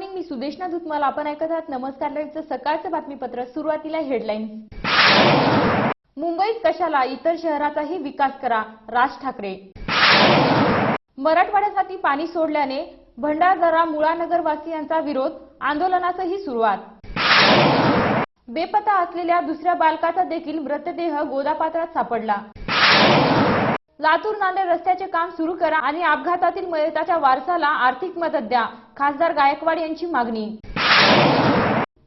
Morning मी सुदेशना धुतमाल. आपण ऐकत आहात नमस्कार लाईव्हचं सकाळचं बातमीपत्र सुरुवातीला हेडलाईन मुंबईत कशाला इतर शहराचाही विकास करा राज ठाकरे. मराठवाड्यासाठी पाणी सोडल्याने भंडारदरा मुळानगरवासियांचा विरोध आंदोलनासही सुरुवात. बेपत्ता असलेल्या दुसऱ्या बालकाचा देखील मृतदेह गोदापात्रात सापडला. लातूर नांदेड रस्त्याचे काम सुरू करा आणि अपघातातील मयताच्या वारसाला आर्थिक मदत द्या खासदार गायकवाड यांची मागणी.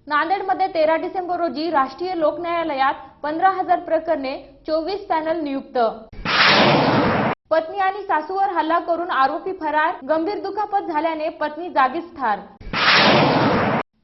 नांदेडमध्ये तेरा डिसेंबर रोजी राष्ट्रीय लोक न्यायालयात पंधरा हजार प्रकरणे चोवीस पॅनल नियुक्त. पत्नी आणि सासूवर हल्ला करून आरोपी फरार गंभीर दुखापत झाल्याने पत्नी जागीच ठार.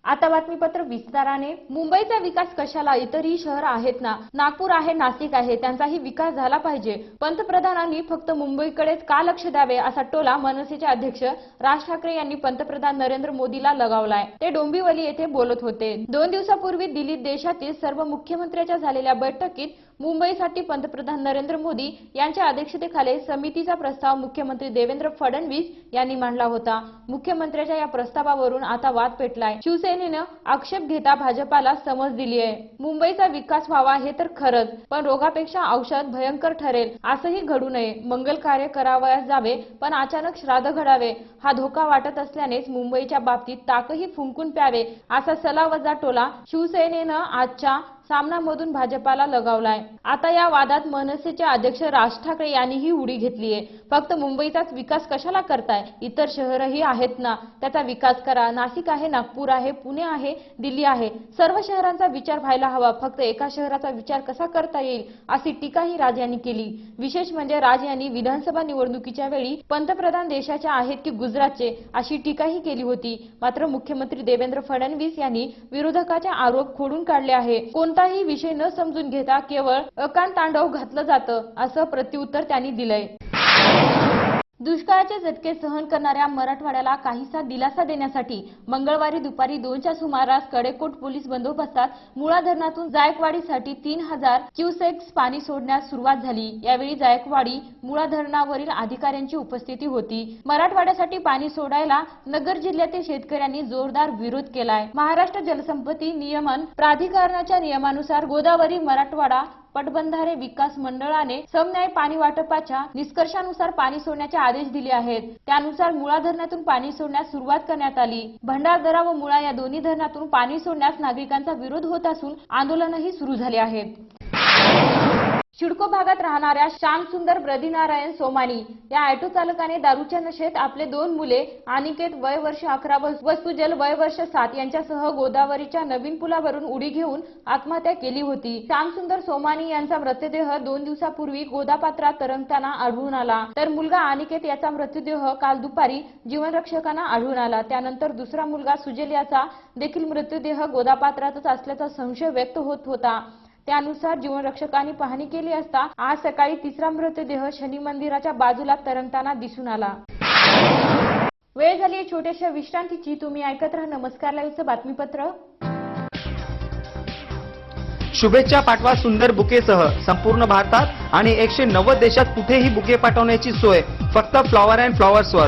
आता बातमीपत्र विस्ताराने. मुंबईचा विकास कशाला? इतरही शहर आहेत ना. नागपूर आहे नाशिक आहे त्यांचाही विकास झाला पाहिजे. पंतप्रधानांनी फक्त मुंबईकडेच का लक्ष द्यावे असा टोला मनसेचे अध्यक्ष राज ठाकरे यांनी पंतप्रधान नरेंद्र मोदीला लगावलाय. ते डोंबिवली येथे बोलत होते. दोन दिवसापूर्वी दिल्लीत देशातील सर्व मुख्यमंत्र्यांच्या झालेल्या बैठकीत मुंबईसाठी पंतप्रधान नरेंद्र मोदी यांच्या अध्यक्षतेखाली समितीचा प्रस्ताव मुख्यमंत्री देवेंद्र फडणवीस यांनी मांडला होता. मुख्यमंत्र्यांच्या या प्रस्तावावरून आता वाद पेटलाय. शिवसेनेनं आक्षेप घेता भाजपाला समज दिली आहे. मुंबईचा विकास व्हावा हे तर खरंच पण रोगापेक्षा औषध भयंकर ठरेल असंही घडू नये. मंगल कार्य करावयास जावे पण अचानक श्राद्ध घडावे. हा धोका वाटत असल्यानेच मुंबईच्या बाबतीत ताकही फुंकून प्यावे असा सलावजा टोला शिवसेनेनं आजच्या सामनामधून भाजपाला लगावलाय. आता या वादात मनसेचे अध्यक्ष राज ठाकरे यांनीही उडी घेतलीये. फक्त मुंबईचाच विकास कशाला करताय? इतर शहरही आहेत ना? त्याचा विकास करा. नाशिक आहे नागपूर आहे पुणे आहे दिल्ली आहे. सर्व शहरांचा विचार व्हायला हवा. फक्त एका शहराचा विचार कसा करता येईल? अशी टीकाही राज यांनी केली. विशेष म्हणजे राज यांनी विधानसभा निवडणुकीच्या वेळी पंतप्रधान देशाच्या आहेत की गुजरातचे अशी टीकाही केली होती. मात्र मुख्यमंत्री देवेंद्र फडणवीस यांनी विरोधकाचे आरोप खोडून काढले आहे. कोणता कोणताही विषय न समजून घेता केवळ अकांत तांडव घातलं जातं असं प्रत्युत्तर त्यांनी दिलंय. दुष्काळाचे झटके सहन करणाऱ्या मराठवाड्याला काहीसा दिलासा देण्यासाठी मंगळवारी दुपारी दोनच्या सुमारास कडेकोट पोलीस बंदोबस्तात मुळा धरणातून जायकवाडीसाठी तीन हजार क्युसेक्स पाणी सोडण्यास सुरुवात झाली. यावेळी जायकवाडी मुळा धरणावरील अधिकाऱ्यांची उपस्थिती होती. मराठवाड्यासाठी पाणी सोडायला नगर जिल्ह्यातील शेतकऱ्यांनी जोरदार विरोध केलाय. महाराष्ट्र जलसंपत्ती नियमन प्राधिकरणाच्या नियमानुसार गोदावरी मराठवाडा पटबंधारे विकास मंडळाने समन्याय पाणी वाटपाच्या निष्कर्षानुसार पाणी सोडण्याचे आदेश दिले आहेत. त्यानुसार मुळा धरणातून पाणी सोडण्यास सुरुवात करण्यात आली. भंडारदरा व मुळा या दोन्ही धरणातून पाणी सोडण्यास नागरिकांचा विरोध होत असून आंदोलनही सुरू झाले आहेत शिडको भागात राहणाऱ्या श्याम सुंदर ब्रदीनारायण सोमानी या ऑटो चालकाने दारूच्या नशेत आपले दोन मुले अनिकेत वय वर्ष अकरा व सुजल वय वर्ष सात यांच्यासह गोदावरीच्या नवीन पुलावरून उडी घेऊन आत्महत्या केली होती. श्याम सुंदर सोमानी यांचा मृतदेह दोन दिवसापूर्वी गोदापात्रात तरंगताना आढळून आला. तर मुलगा अनिकेत याचा मृतदेह काल दुपारी जीवनरक्षकांना आढळून आला. त्यानंतर दुसरा मुलगा सुजल याचा देखील मृतदेह गोदापात्रातच असल्याचा संशय व्यक्त होत होता. त्यानुसार जीवनरक्षकांनी पाहणी केली असता आज सकाळी तिसरा मृतदेह शनी मंदिराच्या बाजूला तरंगताना दिसून आला. वेळ झाली छोट्याशा विश्रांतीची. तुम्ही ऐकत राहा नमस्कार लाईव्हचं बातमीपत्र. शुभेच्छा पाठवा सुंदर बुकेसह. संपूर्ण भारतात आणि एकशे नव्वद देशात कुठेही बुके पाठवण्याची सोय. फक्त फ्लॉवर अँड फ्लॉवर्सवर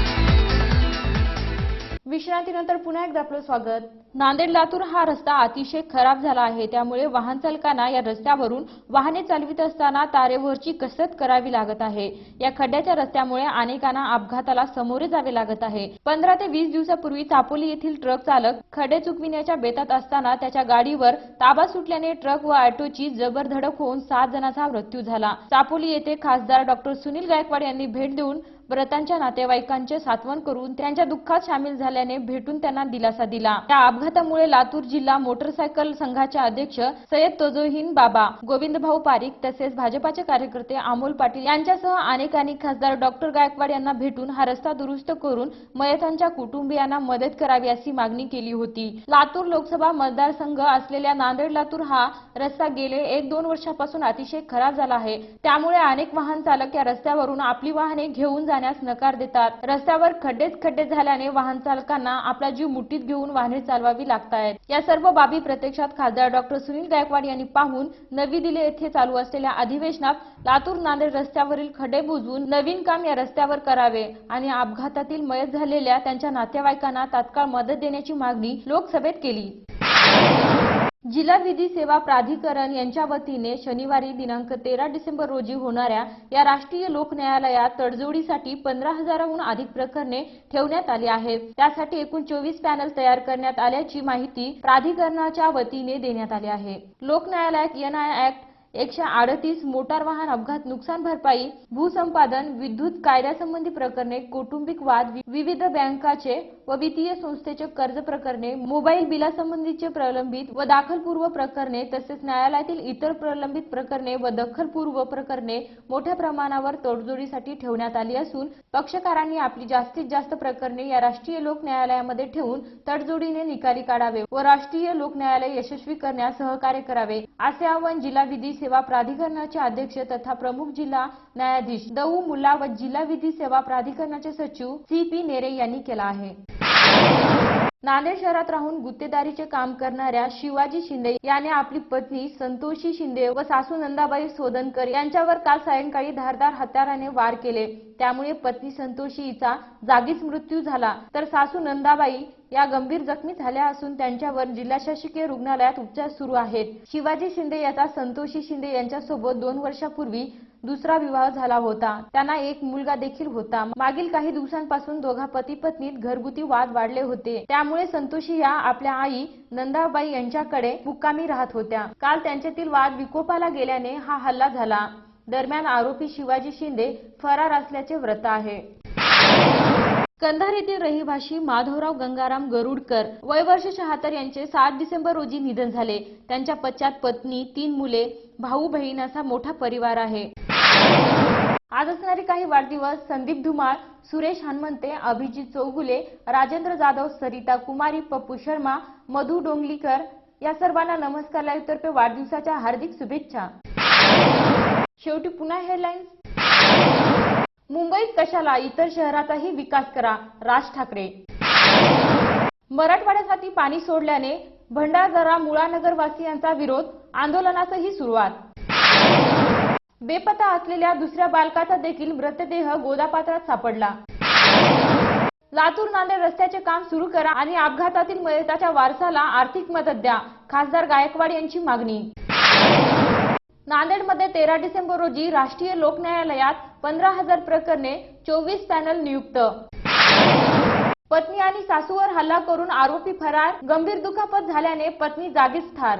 विश्रांतीनंतर पुन्हा एकदा आपलं स्वागत. नांदेड लातूर हा रस्ता अतिशय खराब झाला आहे. त्यामुळे वाहन चालकांना या रस्त्यावरून वाहने चालवित असताना तारेवरची कसरत करावी लागत आहे. या खड्ड्याच्या रस्त्यामुळे अनेकांना अपघाताला सामोरे जावे लागत आहे. पंधरा ते वीस दिवसापूर्वी चापोली येथील ट्रक चालक खड्डे चुकविण्याच्या बेतात असताना त्याच्या गाडीवर ताबा सुटल्याने ट्रक व ऑटोची जबरधडक होऊन सात जणांचा मृत्यू झाला. चापोली येथे खासदार डॉक्टर सुनील गायकवाड यांनी भेट देऊन मृतांच्या नातेवाईकांचे सात्वन करून त्यांच्या दुःखात सामील झाल्याने भेटून त्यांना दिलासा दिला. त्या अपघातामुळे लातूर जिल्हा मोटरसायकल संघाचे अध्यक्ष सय्यद तोजोहीन बाबा गोविंद भाऊ पारिक तसेच भाजपाचे कार्यकर्ते अमोल पाटील यांच्यासह अनेकांनी खासदार डॉक्टर गायकवाड यांना भेटून हा रस्ता दुरुस्त करून मयतांच्या कुटुंबियांना मदत करावी अशी मागणी केली होती. लातूर लोकसभा मतदारसंघ असलेल्या नांदेड लातूर हा रस्ता गेले एक दोन वर्षापासून अतिशय खराब झाला आहे. त्यामुळे अनेक वाहन चालक या रस्त्यावरून आपली वाहने घेऊन जाण्यास नकार देतात. रस्त्यावर खड्डेच खड्डे झाल्याने वाहन चालकांना आपला जीव मुठीत घेऊन वाहने चालवावी लागतायत. या सर्व बाबी प्रत्यक्षात खासदार डॉक्टर सुनील गायकवाड यांनी पाहून नवी दिल्ली येथे चालू असलेल्या अधिवेशनात लातूर नांदेड रस्त्यावरील खड्डे बुजवून नवीन काम या रस्त्यावर करावे आणि अपघातातील मयत झालेल्या त्यांच्या नातेवाईकांना तात्काळ मदत देण्याची मागणी लोकसभेत केली. जिल्हा विधी सेवा प्राधिकरण यांच्या वतीने शनिवारी दिनांक तेरा डिसेंबर रोजी होणाऱ्या या राष्ट्रीय लोक न्यायालयात तडजोडीसाठी पंधरा हजाराहून अधिक प्रकरणे ठेवण्यात आली आहेत. त्यासाठी एकूण चोवीस पॅनल तयार करण्यात आल्याची माहिती प्राधिकरणाच्या वतीने देण्यात आली आहे. लोक न्यायालयात एनआय ऍक्ट एकशे अडतीस मोटार वाहन अपघात नुकसान भरपाई भूसंपादन विद्युत कायद्यासंबंधी प्रकरणे कौटुंबिक वाद विविध बँकाचे व वित्तीय संस्थेचे कर्ज प्रकरणे मोबाईल बिलासंबंधीचे प्रलंबित व दाखलपूर्व प्रकरणे तसेच न्यायालयातील इतर प्रलंबित प्रकरणे व दखलपूर्व प्रकरणे मोठ्या प्रमाणावर तडजोडीसाठी ठेवण्यात आली असून पक्षकारांनी आपली जास्तीत जास्त प्रकरणे या राष्ट्रीय लोक न्यायालयामध्ये ठेवून तडजोडीने निकाली काढावे व राष्ट्रीय लोक न्यायालय यशस्वी करण्यास सहकार्य करावे असे आवाहन जिल्हा विधी सेवा प्राधिकरणाचे अध्यक्ष तथा प्रमुख जिल्हा न्यायाधीश दऊ मुला व जिल्हा विधी सेवा प्राधिकरणाचे सचिव सी पी नेरे यांनी केला आहे. नांदेड शहरात राहून गुत्तेदारीचे काम करणाऱ्या शिवाजी शिंदे याने आपली पत्नी संतोषी शिंदे व सासू नंदाबाई सोदनकर यांच्यावर काल सायंकाळी धारदार हत्याराने वार केले. त्यामुळे पत्नी संतोषीचा जागीच मृत्यू झाला. तर सासू नंदाबाई या गंभीर जखमी झाल्या असून त्यांच्यावर जिल्हा शासकीय रुग्णालयात उपचार सुरू आहेत. शिवाजी शिंदे याचा संतोषी शिंदे यांच्यासोबत दोन वर्षापूर्वी दुसरा विवाह झाला होता. त्यांना एक मुलगा देखील होता. मागील काही दिवसांपासून दोघा पती पत्नीत घरगुती वाद वाढले होते. त्यामुळे संतोषी या आपल्या आई नंदाबाई यांच्याकडे मुक्कामी राहत होत्या. काल त्यांच्यातील वाद विकोपाला गेल्याने हा हल्ला झाला. दरम्यान आरोपी शिवाजी शिंदे फरार असल्याचे व्रत आहे. कंधार येथील रहिवाशी माधवराव गंगाराम गरुडकर वय वर्ष शहात्तर यांचे सात डिसेंबर रोजी निधन झाले. त्यांच्या पश्चात पत्नी तीन मुले भाऊ बहीण असा मोठा परिवार आहे. आज असणारे काही वाढदिवस संदीप धुमाळ सुरेश हनुमंते अभिजित चौगुले राजेंद्र जाधव सरिता कुमारी पप्पू शर्मा मधु डोंगलीकर या सर्वांना नमस्कार लाईव्ह तर्फे वाढदिवसाच्या हार्दिक शुभेच्छा. शेवटी पुन्हा हेडलाईन्स मुंबईत कशाला इतर शहराचाही विकास करा राज ठाकरे. मराठवाड्यासाठी पाणी सोडल्याने भंडारदरा मुळानगरवासियांचा विरोध आंदोलनाचाही सुरुवात. बेपत्ता असलेल्या दुसऱ्या बालकाचा देखील मृतदेह गोदापात्रात सापडला. लातूर नांदेड रस्त्याचे काम सुरू करा आणि अपघातातील मयताच्या वारसाला आर्थिक मदत द्या खासदार गायकवाड यांची मागणी. नांदेडमध्ये तेरा डिसेंबर रोजी राष्ट्रीय लोक न्यायालयात पंधरा हजार प्रकरणे चोवीस पॅनल नियुक्त. पत्नी आणि सासूवर हल्ला करून आरोपी फरार गंभीर दुखापत झाल्याने पत्नी जागीच ठार.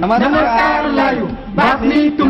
नमस्कार लाईव्ह बातमी तुम-